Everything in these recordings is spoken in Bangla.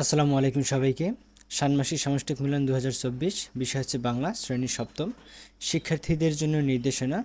আসসালামু আলাইকুম সবাইকে। ষান্মাসিক সামষ্টিক মিলন দু হাজার চব্বিশ, বিষয় হচ্ছে বাংলা শ্রেণি সপ্তম। শিক্ষার্থীদের জন্য নির্দেশনা।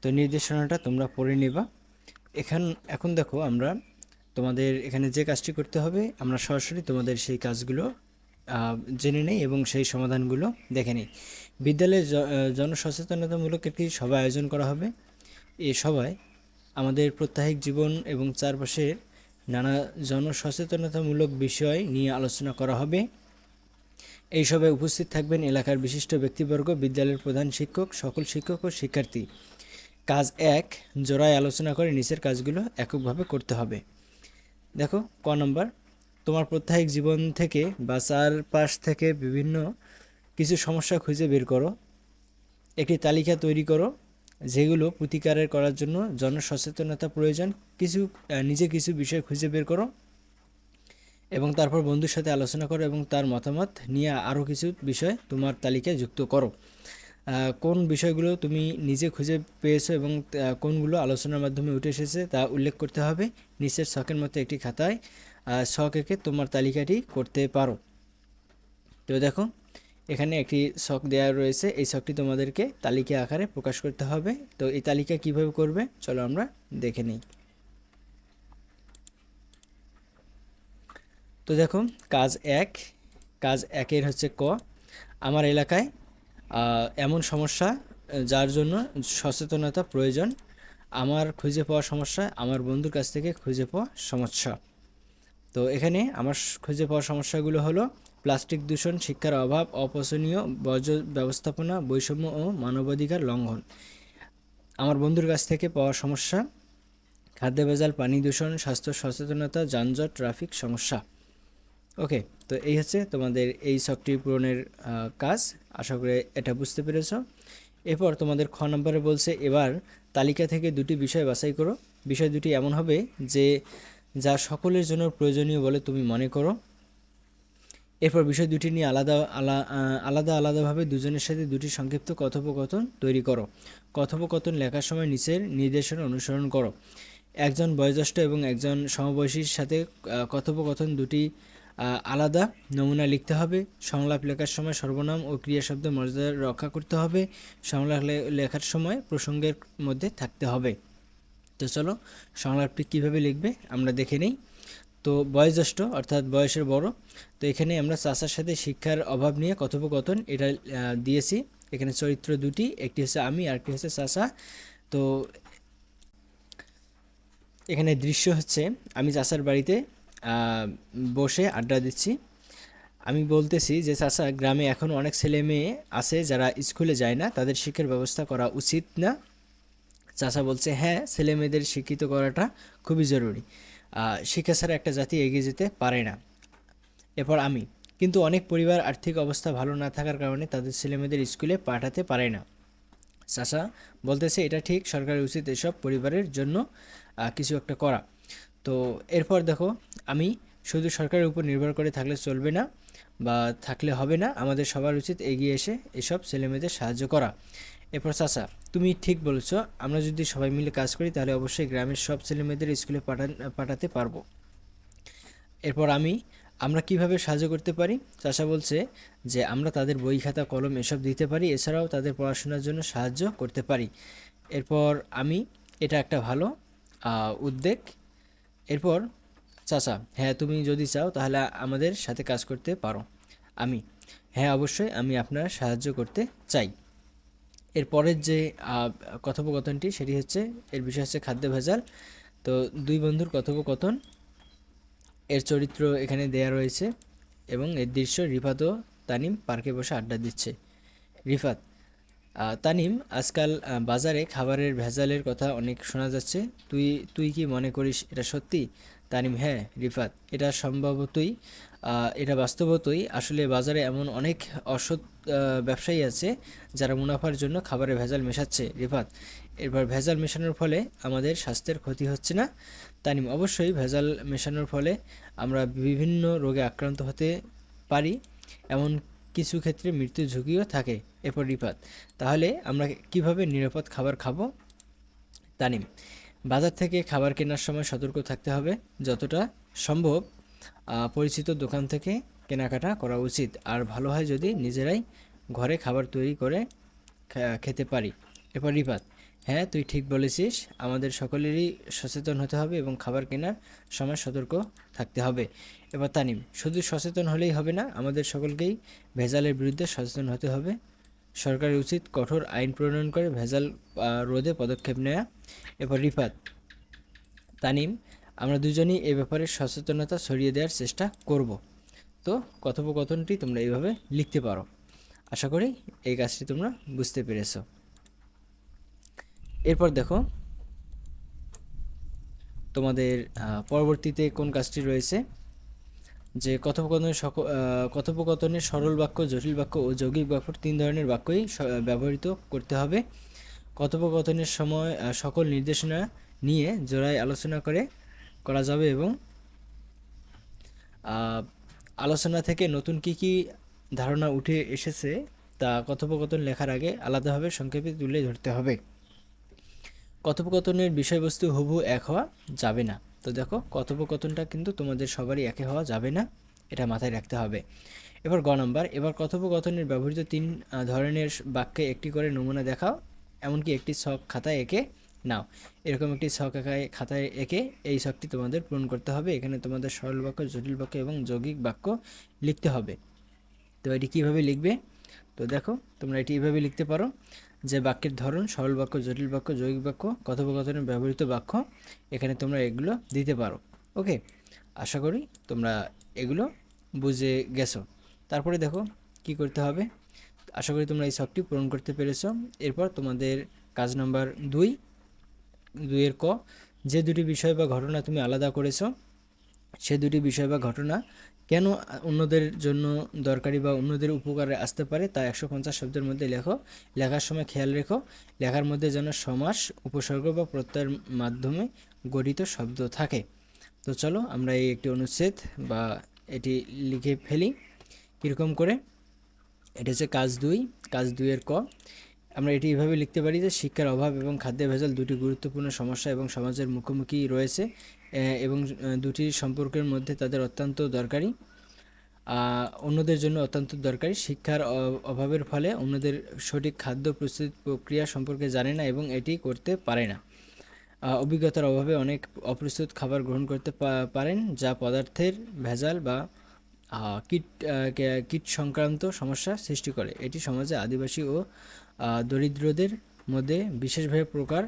তো নির্দেশনাটা তোমরা পড়ে নেবা। এখান এখন দেখো আমরা তোমাদের এখানে যে কাজটি করতে হবে, আমরা সরাসরি তোমাদের সেই কাজগুলো জেনে নেই এবং সেই সমাধানগুলো দেখে নিই। বিদ্যালয়ে জনসচেতনতামূলক একটি সভা আয়োজন করা হবে। এ সভায় আমাদের প্রত্যাহিক জীবন এবং চারপাশের নানা জনসচেতনতামূলক বিষয় নিয়ে আলোচনা করা হবে। এই সভায় উপস্থিত থাকবেন এলাকার বিশিষ্ট ব্যক্তিবর্গ, বিদ্যালয়ের প্রধান শিক্ষক, সকল শিক্ষক ও শিক্ষার্থী। কাজ এক, জোড়ায় আলোচনা করে নিচের কাজগুলো এককভাবে করতে হবে। দেখো, ক নম্বর, তোমার প্রত্যাহিক জীবন থেকে বা চারপাশ থেকে বিভিন্ন কিছু সমস্যা খুঁজে বের করো। একটি তালিকা তৈরি করো। যেগুলো প্রতিকারের করার জন্য জনসচেতনতা প্রয়োজন। কিছু নিজে কিছু বিষয় খুঁজে বের করো এবং তারপর বন্ধুর সাথে আলোচনা করো এবং তার মতামত নিয়ে আরও কিছু বিষয় তোমার তালিকায় যুক্ত করো। কোন বিষয়গুলো তুমি নিজে খুঁজে পেয়েছ এবং কোনগুলো আলোচনার মাধ্যমে উঠে এসেছে তা উল্লেখ করতে হবে। নিচের শখের মতো একটি খাতায় শখ এঁকে তোমার তালিকাটি করতে পারো। তো দেখো এখানে একটি শখ দেওয়া রয়েছে। এই শখটি তোমাদেরকে তালিকা আকারে প্রকাশ করতে হবে। তো এই তালিকা কীভাবে করবে? চলো আমরা দেখে নিই। তো দেখো, কাজ এক, কাজ একের হচ্ছে ক। আমার এলাকায় এমন সমস্যা যার জন্য সচেতনতা প্রয়োজন। আমার খুঁজে পাওয়া সমস্যা, আমার বন্ধুর কাছ থেকে খুঁজে পাওয়া সমস্যা। তো এখানে আমার খুঁজে পাওয়া সমস্যাগুলো হলো প্লাস্টিক দূষণ, শিক্ষার অভাব, অপচনীয় বর্জ্য ব্যবস্থাপনা, বৈষম্য ও মানবাধিকার লঙ্ঘন। আমার বন্ধুর কাছ থেকে পাওয়া সমস্যা, খাদ্য ভেজাল, পানি দূষণ, স্বাস্থ্য সচেতনতা, যানজট, ট্রাফিক সমস্যা। ওকে, তো এই হচ্ছে তোমাদের এই ছকটি পূরণের কাজ। আশা করি এটা বুঝতে পেরেছ। এরপর তোমাদের খ নম্বরে বলছে, এবার তালিকা থেকে দুটি বিষয় বাছাই করো। বিষয় দুটি এমন হবে যে, যা সকলের জন্য প্রয়োজনীয় বলে তুমি মনে করো। এরপর বিষয় দুটি নিয়ে আলাদা, আলা আলাদা, আলাদাভাবে দুজনের সাথে দুটি সংক্ষিপ্ত কথোপকথন তৈরি করো। কথোপকথন লেখার সময় নিচের নির্দেশনা অনুসরণ করো। একজন বয়োজ্যেষ্ঠ এবং একজন সমবয়সীর সাথে কথোপকথন দুটি আলাদা নমুনা লিখতে হবে। সংলাপ লেখার সময় সর্বনাম ও ক্রিয়া শব্দ মর্যাদা রক্ষা করতে হবে। সংলাপ লেখার সময় প্রসঙ্গের মধ্যে থাকতে হবে। তো চলো সংলাপটি কীভাবে লিখবে আমরা দেখে নেই। তো বয়োজ্যেষ্ঠ অর্থাৎ বয়সের বড়। তো এখানে আমরা চাচার সাথে শিক্ষার অভাব নিয়ে কথোপকথন এটা দিয়েছি। এখানে চরিত্র দুটি, একটি হচ্ছে আমি আর একটি হচ্ছে চাচা। তো এখানে দৃশ্য হচ্ছে, আমি চাচার বাড়িতে বসে আড্ডা দিচ্ছি। আমি বলতেছি যে চাচা, গ্রামে এখন অনেক ছেলে মেয়ে আছে যারা স্কুলে যায় না, তাদের শিক্ষার ব্যবস্থা করা উচিত না। চাচা বলছে হ্যাঁ ছেলে মেয়েদের শিক্ষিত করাটা খুবই জরুরি। শিক্ষা ছাড়া একটা জাতি এগিয়ে যেতে পারে না। এরপর আমি। কিন্তু অনেক পরিবার আর্থিক অবস্থা ভালো না থাকার কারণে তাদের ছেলেমেয়েদের স্কুলে পাঠাতে পারে না। চাচা বলতেছে, এটা ঠিক, সরকারের উচিত এসব পরিবারের জন্য কিছু একটা করা। তো এরপর দেখো, আমি শুধু সরকারের উপর নির্ভর করে থাকলে চলবে না বা থাকলে হবে না, আমাদের সবার উচিত এগিয়ে এসে এসব ছেলেমেয়েদের সাহায্য করা। এরপর চাচা তুমি ঠিক বলেছ, আমরা যদি সবাই মিলে কাজ করি, তাহলে অবশ্যই গ্রামের সব ছেলেমেয়েদের স্কুলে পাঠান, পাঠাতে পারব। এরপর আমি, আমরা কীভাবে সাহায্য করতে পারি? চাষা বলছে যে, আমরা তাদের বই খাতা, কলম এসব দিতে পারি, এছাড়াও তাদের পড়াশোনার জন্য সাহায্য করতে পারি। এরপর আমি, এটা একটা ভালো উদ্যোগ। এরপর, চাচা হ্যাঁ তুমি যদি চাও, তাহলে আমাদের সাথে কাজ করতে পারো। আমি হ্যাঁ অবশ্যই আমি আপনার সাহায্য করতে চাই। এর পরের যে কথোপকথনটি সেটি হচ্ছে, এর বিষয় হচ্ছে খাদ্য ভেজাল। তো দুই বন্ধুর কথোপকথন, এর চরিত্র এখানে দেয়া রয়েছে এবং এর দৃশ্য রিফাত ও তানিম পার্কে বসে আড্ডা দিচ্ছে। রিফাত তানিম, আজকাল বাজারে খাবারের ভেজালের কথা অনেক শোনা যাচ্ছে। তুই তুই কি মনে করিস এটা সত্যি? তানিম হ্যাঁ রিফাত, এটা সম্ভবতই এটা বাস্তবতই আসলে বাজারে এমন অনেক অসৎ ব্যবসায়ী আছে যারা মুনাফার জন্য খাবারে ভেজাল মেশাচ্ছে। রিফাত, এরপর ভেজাল মেশানোর ফলে আমাদের স্বাস্থ্যের ক্ষতি হচ্ছে না। তানিম, অবশ্যই ভেজাল মেশানোর ফলে আমরা বিভিন্ন রোগে আক্রান্ত হতে পারি, এমন কিছু ক্ষেত্রে মৃত্যু ঝুঁকিও থাকে। এরপর রিপাত তাহলে আমরা কীভাবে নিরাপদ খাবার খাব? তানিম, বাজার থেকে খাবার কেনার সময় সতর্ক থাকতে হবে যতটা সম্ভব। পরিচিত দোকান থেকে কেনাকাটা করা উচিত। আর ভালো হয় যদি নিজেরাই ঘরে খাবার তৈরি করে খেতে পারি। এরপর রিপাত হ্যাঁ তুই ঠিক বলেছিস। আমাদের সকলেরই সচেতন হতে হবে এবং খাবার কেনার সময় সতর্ক থাকতে হবে। এবার তানিম, শুধু সচেতন হলেই হবে না, আমাদের সকলকেই ভেজালের বিরুদ্ধে সচেতন হতে হবে। সরকারের উচিত কঠোর আইন প্রণয়ন করে ভেজাল রোধে পদক্ষেপ নেওয়া এরপর রিফাত, তানিম আমরা দুজনই এ ব্যাপারে সচেতনতা ছড়িয়ে দেওয়ার চেষ্টা করব। তো কথোপকথনটি তোমরা এইভাবে লিখতে পারো। আশা করি এই কাজটি তোমরা বুঝতে পেরেছ। এরপর দেখো তোমাদের পরবর্তীতে কোন কাজটি রয়েছে? যে কথোপকথনের সক আহ, কথোপকথনে সরল বাক্য জটিল বাক্য ও যৌগিক বাক্য তিন ধরনের বাক্যই ব্যবহৃত করতে হবে। কথোপকথনের সময় সকল নির্দেশনা নিয়ে জোড়ায় আলোচনা করে করা যাবে এবং আলোচনা থেকে নতুন কি কি ধারণা উঠে এসেছে তা কথোপকথন লেখার আগে আলাদাভাবে সংক্ষেপে তুলে ধরতে হবে। কথোপকথনের বিষয়বস্তু হুবহু এক হওয়া যাবে না। তো দেখো, কথোপকথনটা কিন্তু তোমাদের সবারই একে হওয়া যাবে না, এটা মাথায় রাখতে হবে। এবার গ নাম্বার, এবার কথোপকথনের ব্যবহৃত তিন ধরনের বাক্যে একটি করে নমুনা দেখাও, এমনকি একটি ছক খাতায় এঁকে নাও। এরকম একটি ছক একায় খাতায় এঁকে এই ছকটি তোমাদের পূরণ করতে হবে। এখানে তোমাদের সরল বাক্য, জটিল বাক্য এবং যৌগিক বাক্য লিখতে হবে। তো এটি কীভাবে লিখবে? তো দেখো, তোমরা এটি এইভাবে লিখতে পারো যে বাক্যের ধরন সরল বাক্য, জটিল বাক্য, যৌগিক বাক্য কথোপকথনে ব্যবহৃত বাক্য, এখানে তোমরা এগুলো দিতে পারো। ওকে? আশা করি তোমরা এগুলো বুঝে গেছো। তারপরে দেখো, কি করতে হবে? আশা করি তোমরা এই শখটি পূরণ করতে পেরেছ। এরপর তোমাদের কাজ নাম্বার দুই দুইয়ের ক, যে দুটি বিষয় বা ঘটনা তুমি আলাদা করেছ, সে দুটি বিষয় বা ঘটনা কেন অন্যদের জন্য দরকারি বা অন্যদের উপকারে আসতে পারে তা একশো পঞ্চাশ শব্দের মধ্যে লেখো। লেখার সময় খেয়াল রেখো, লেখার মধ্যে যেন সমাস, উপসর্গ বা প্রত্যয়ের মাধ্যমে গঠিত শব্দ থাকে। তো চলো আমরা এই একটি অনুচ্ছেদ বা এটি লিখে ফেলি। কীরকম করে? এটা হচ্ছে কাজ দুই, কাজ দুইয়ের ক। আমরা এটি এভাবে লিখতে পারি যে শিক্ষার অভাব এবং খাদ্যে ভেজাল দুটি গুরুত্বপূর্ণ সমস্যা এবং সমাজের মুখোমুখি রয়েছে এবং দুটি সম্পর্কের মধ্যে তাদের অত্যন্ত দরকারি। অন্যদের জন্য অত্যন্ত দরকারি। শিক্ষার অভাবের ফলে অন্যদের সঠিক খাদ্য প্রস্তুত প্রক্রিয়া সম্পর্কে জানে না এবং এটি করতে পারে না। অভিজ্ঞতার অভাবে অনেক অপ্রস্তুত খাবার গ্রহণ করতে পারেন যা পদার্থের ভেজাল বা কীট কীট সংক্রান্ত সমস্যা সৃষ্টি করে। এটি সমাজে আদিবাসী ও দরিদ্রদের মধ্যে বিশেষভাবে প্রকার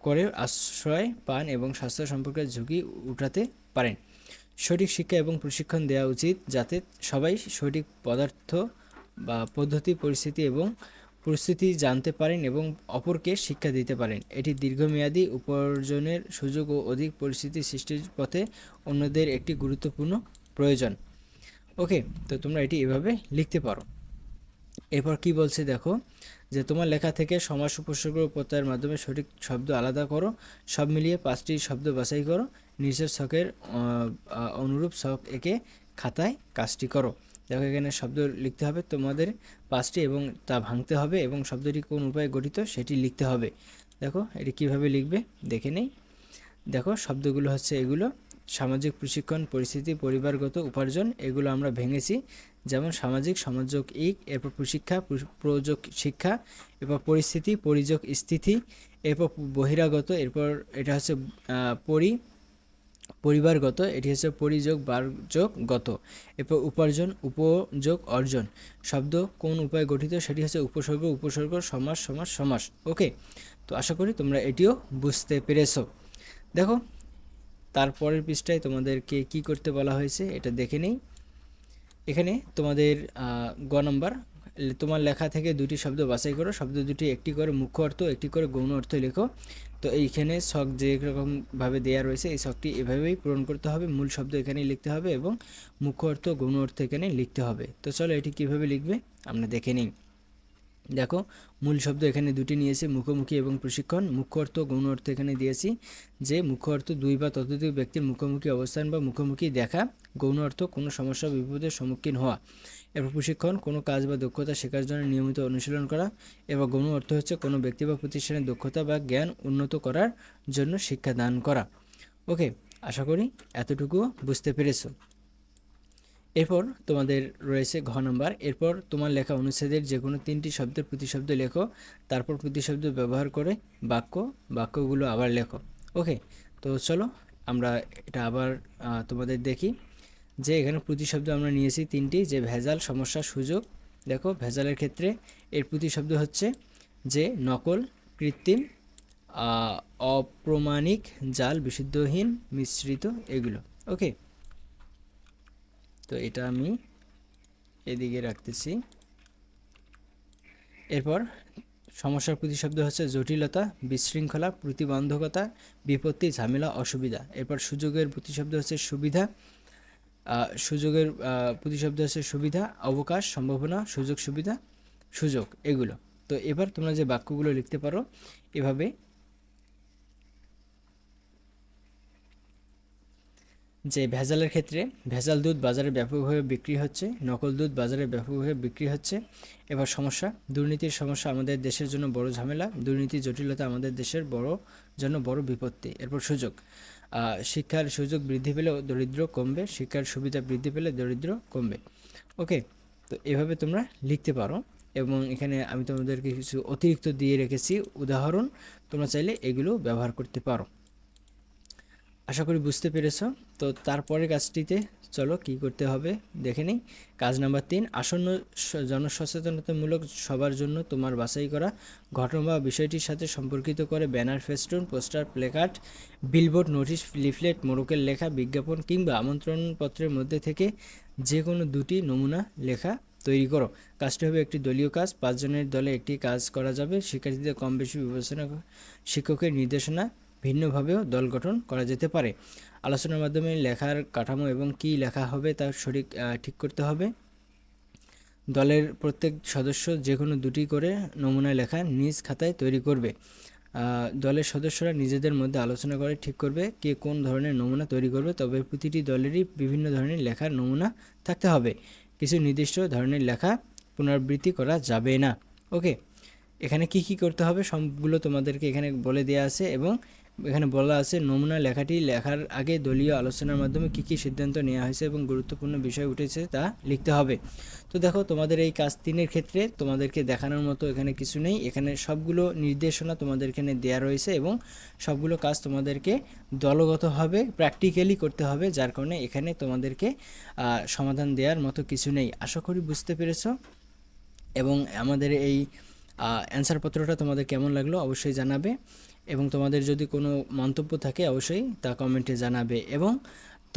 করে আশ্রয় পান এবং স্বাস্থ্য সম্পর্কে ঝুঁকি উঠাতে পারেন। সঠিক শিক্ষা এবং প্রশিক্ষণ দেওয়া উচিত যাতে সবাই সঠিক পদার্থ বা পদ্ধতি, পরিস্থিতি এবং পরিস্থিতি জানতে পারেন এবং অপরকে শিক্ষা দিতে পারেন। এটি দীর্ঘমেয়াদী উপার্জনের সুযোগ ও অধিক পরিস্থিতি সৃষ্টির পথে অন্যদের একটি গুরুত্বপূর্ণ প্রয়োজন। ওকে, তো তোমরা এটি এভাবে লিখতে পারো। এরপর কি বলছে দেখো, যে তোমার লেখা থেকে সমাস উপসর্গ প্রত্যয়ের মাধ্যমে সঠিক শব্দ আলাদা করো, সব মিলিয়ে পাঁচটি শব্দ বাছাই করো নিচের ছকের অনুরূপ ছক একে খাতায় কাজটি করো। দেখো এখানে শব্দ লিখতে হবে তোমাদের পাঁচটি এবং তা ভাঙতে হবে এবং শব্দটি কোন উপায়ে গঠিত সেটি লিখতে হবে। দেখো, এটি কীভাবে লিখবে? দেখে নেই। দেখো, শব্দগুলো হচ্ছে এগুলো। সামাজিক প্রশিক্ষণ, পরিস্থিতি, পরিবারগত উপার্জন, এগুলো আমরা ভেঙেছি। যেমন সামাজিক সমাজক ইক, এরপর প্রশিক্ষা প্র- প্রযোগ শিক্ষা, এরপর পরিস্থিতি, পরিযোগ স্থিতি, এরপর বহিরাগত, এরপর এটা হচ্ছে পরি, পরিবারগত, এটি হচ্ছে পরিযোগ, বারযোগ, গত। এরপর উপার্জন, উপযোগ, অর্জন। শব্দ কোন উপায়ে গঠিত, সেটি হচ্ছে উপসর্গ উপসর্গ, সমাস সমাস সমাস। ওকে? তো আশা করি তোমরা এটিও বুঝতে পেরেছ। দেখো তারপরের পৃষ্ঠায় তোমাদেরকে কি করতে বলা হয়েছে এটা দেখে নেই। এখানে তোমাদের গ নম্বর, তোমার লেখা থেকে দুটি শব্দ বাছাই করো। শব্দ দুটি একটি করে মুখ্য অর্থ, একটি করে গৌণ অর্থ লেখো। তো এইখানে শখ যে রকমভাবে দেওয়া রয়েছে, এই শখটি এভাবেই পূরণ করতে হবে। মূল শব্দ এখানেই লিখতে হবে এবং মুখ্য অর্থ, গৌণ অর্থ এখানে লিখতে হবে। তো চলো এটি কীভাবে লিখবে আমরা দেখে নিই। দেখো, মূল শব্দ এখানে দুটি নিয়েছে, মুখোমুখি এবং প্রশিক্ষণ। মুখ্য অর্থ গৌণ অর্থ এখানে দিয়েছি যে, মুখ্য অর্থ দুই বা ততোধিক ব্যক্তির মুখোমুখি অবস্থান বা মুখোমুখি দেখা। গৌণ অর্থ কোনো সমস্যা বিপদের সম্মুখীন হওয়া। এরপর প্রশিক্ষণ, কোনো কাজ বা দক্ষতা শেখার জন্য নিয়মিত অনুশীলন করা এবং গৌণ অর্থ হচ্ছে কোনো ব্যক্তি বা প্রতিষ্ঠানের দক্ষতা বা জ্ঞান উন্নত করার জন্য শিক্ষা দান করা। ওকে, আশা করি এতটুকু বুঝতে পেরেছ। এরপর তোমাদের রয়েছে ঘ নাম্বার। এরপর তোমার লেখা অনুচ্ছেদের যে কোনো তিনটি শব্দের প্রতিশব্দ লেখো, তারপর প্রতিশব্দ ব্যবহার করে বাক্য, বাক্যগুলো আবার লেখো। ওকে, তো চলো আমরা এটা আবার তোমাদের দেখি। যে এখানে প্রতিশব্দ আমরা নিয়েছি তিনটি, যে ভেজাল, সমস্যা, সুযোগ। দেখো, ভেজালের ক্ষেত্রে এর প্রতিশব্দ হচ্ছে যে নকল, কৃত্রিম অপ্রমাণিক, জাল, বিশুদ্ধহীন, মিশ্রিত, এগুলো। ওকে তো এটা আমি এদিকে রাখতেছি। এরপর সমস্যার প্রতিশব্দ হচ্ছে জটিলতা, বিশৃঙ্খলা, প্রতিবন্ধকতা, বিপত্তি, ঝামেলা, অসুবিধা। এরপর সুযোগের প্রতিশব্দ হচ্ছে সুবিধা সুযোগের প্রতিশব্দ হচ্ছে সুবিধা, অবকাশ, সম্ভাবনা, সুযোগ, সুবিধা, সুযোগ, এগুলো। তো এবার তোমরা যে বাক্যগুলো লিখতে পারো, এভাবে যে ভেজালের ক্ষেত্রে ভেজাল দুধ বাজারে ব্যাপকভাবে বিক্রি হচ্ছে, নকল দুধ বাজারে ব্যাপকভাবে বিক্রি হচ্ছে। এবার সমস্যা, দুর্নীতির সমস্যা আমাদের দেশের জন্য বড় ঝামেলা, দুর্নীতি, জটিলতা আমাদের দেশের বড়, জন্য বড় বিপত্তি। এরপর সুযোগ শিক্ষার সুযোগ বৃদ্ধি পেলে দরিদ্র কমবে, শিক্ষার সুবিধা বৃদ্ধি পেলে দরিদ্র কমবে। ওকে, তো এভাবে তোমরা লিখতে পারো এবং এখানে আমি তোমাদেরকে কিছু অতিরিক্ত দিয়ে রেখেছি। উদাহরণ, তোমরা চাইলে এগুলো ব্যবহার করতে পারো। আশা করি বুঝতে পেরেছ। তো তারপরের কাজটিতে চলো কি করতে হবে দেখে নিই। কাজ নাম্বার তিন, আসন্ন জনসচেতনতামূলক সবার জন্য তোমার বাছাই করা ঘটনা বা বিষয়টির সাথে সম্পর্কিত করে banner, festoon, poster, placard, billboard, notice, leaflet, মোড়কের লেখা, বিজ্ঞাপন কিংবা আমন্ত্রণপত্রের মধ্যে থেকে যে কোনো দুটি নমুনা লেখা তৈরি করো। কাজটি হবে একটি দলীয় কাজ, পাঁচজনের দলে একটি কাজ করা যাবে। শিক্ষার্থীদের কম বেশি বিবেচনা শিক্ষকের নির্দেশনা ভিন্নভাবেও দল গঠন করা যেতে পারে। আলোচনার মাধ্যমে লেখার কাঠামো এবং কী লেখা হবে তা সঠিক ঠিক করতে হবে। দলের প্রত্যেক সদস্য যে কোনো দুটি করে নমুনা লেখা নিজ খাতায় তৈরি করবে। দলের সদস্যরা নিজেদের মধ্যে আলোচনা করে ঠিক করবে কে কোন ধরনের নমুনা তৈরি করবে, তবে প্রতিটি দলেরই বিভিন্ন ধরনের লেখার নমুনা থাকতে হবে। কিছু নির্দিষ্ট ধরনের লেখা পুনরাবৃত্তি করা যাবে না। ওকে, এখানে কি কি করতে হবে সবগুলো তোমাদেরকে এখানে বলে দেওয়া আছে এবং এখানে বলা আছে, নমুনা লেখাটি লেখার আগে দলীয় আলোচনার মাধ্যমে কি কি সিদ্ধান্ত নেওয়া হয়েছে এবং গুরুত্বপূর্ণ বিষয় উঠেছে তা লিখতে হবে। তো দেখো, তোমাদের এই কাজ তিনের ক্ষেত্রে তোমাদেরকে দেখানোর মতো এখানে কিছু নেই। এখানে সবগুলো নির্দেশনা তোমাদের এখানে দেওয়া রয়েছে এবং সবগুলো কাজ তোমাদেরকে দলগতভাবে প্র্যাকটিক্যালি করতে হবে, যার কারণে এখানে তোমাদেরকে সমাধান দেওয়ার মতো কিছু নেই। আশা করি বুঝতে পেরেছ। এবং আমাদের এই অ্যান্সার পত্রটা তোমাদের কেমন লাগল অবশ্যই জানাবে। এবং তোমাদের যদি কোনো মন্তব্য থাকে অবশ্যই তা কমেন্টে জানাবে এবং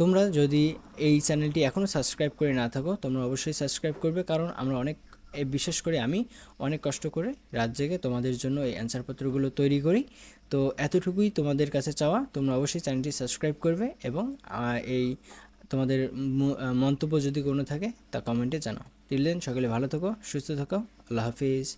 তোমরা যদি এই চ্যানেলটি এখনও সাবস্ক্রাইব করে না থাকো, তোমরা অবশ্যই সাবস্ক্রাইব করবে কারণ আমরা অনেক বিশেষ করে আমি অনেক কষ্ট করে রাত জেগে তোমাদের জন্য এই অ্যান্সার পত্রগুলো তৈরি করি। তো এতটুকুই তোমাদের কাছে চাওয়া, তোমরা অবশ্যই চ্যানেলটি সাবস্ক্রাইব করবে এবং এই তোমাদের মন্তব্য যদি কোনো থাকে তা কমেন্টে জানাও। টিল দেন সকলে ভালো থাকো, সুস্থ থাকো, আল্লাহ হাফিজ।